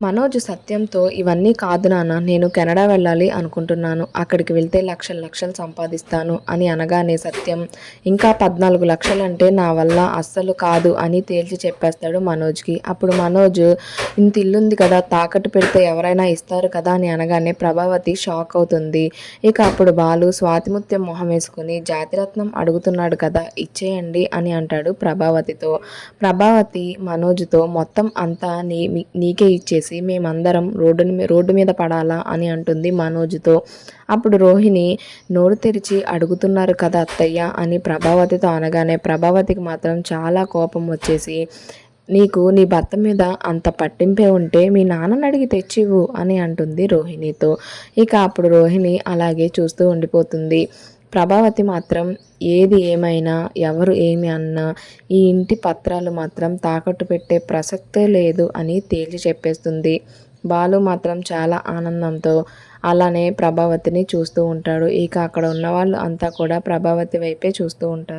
మనోజ్ సత్యంతో ఇవన్నీ కాదు నాన్న నేను కెనడా వెళ్ళాలి అనుకుంటున్నాను. అక్కడికి వెళ్తే లక్షల లక్షలు సంపాదిస్తాను అని అనగానే సత్యం ఇంకా పద్నాలుగు లక్షలంటే నా వల్ల అస్సలు కాదు అని తేల్చి చెప్పేస్తాడు మనోజ్కి. అప్పుడు మనోజ్ ఇంత ఇల్లుంది కదా తాకట్టు పెడితే ఎవరైనా ఇస్తారు కదా అని అనగానే ప్రభావతి షాక్ అవుతుంది. ఇక అప్పుడు బాలు స్వాతిముత్యం మొహం వేసుకుని జాతిరత్నం అడుగుతున్నాడు కదా ఇచ్చేయండి అని అంటాడు ప్రభావతితో. ప్రభావతి మనోజ్తో మొత్తం అంతా నీ నీకే ఇచ్చేసి చూసి మేమందరం రోడ్డు రోడ్డు మీద పడాలా అని అంటుంది మనోజ్తో. అప్పుడు రోహిణి నోరు తెరిచి అడుగుతున్నారు కదా అత్తయ్య అని ప్రభావతితో అనగానే ప్రభావతికి మాత్రం చాలా కోపం వచ్చేసి నీకు నీ భర్త మీద అంత పట్టింపే ఉంటే మీ నాన్నని అడిగి తెచ్చివు అని అంటుంది రోహిణితో. ఇక అప్పుడు రోహిణి అలాగే చూస్తూ ఉండిపోతుంది. ప్రభావతి మాత్రం ఏది ఏమైనా ఎవరు ఏమి అన్నా ఈ ఇంటి పత్రాలు మాత్రం తాకట్టు పెట్టే ప్రసక్తే లేదు అని తేల్చి చెప్పేస్తుంది. బాలు మాత్రం చాలా ఆనందంతో అలానే ప్రభావతిని చూస్తూ ఉంటాడు. ఇక అక్కడ ఉన్న వాళ్ళు అంతా కూడా ప్రభావతి వైపే చూస్తూ ఉంటారు.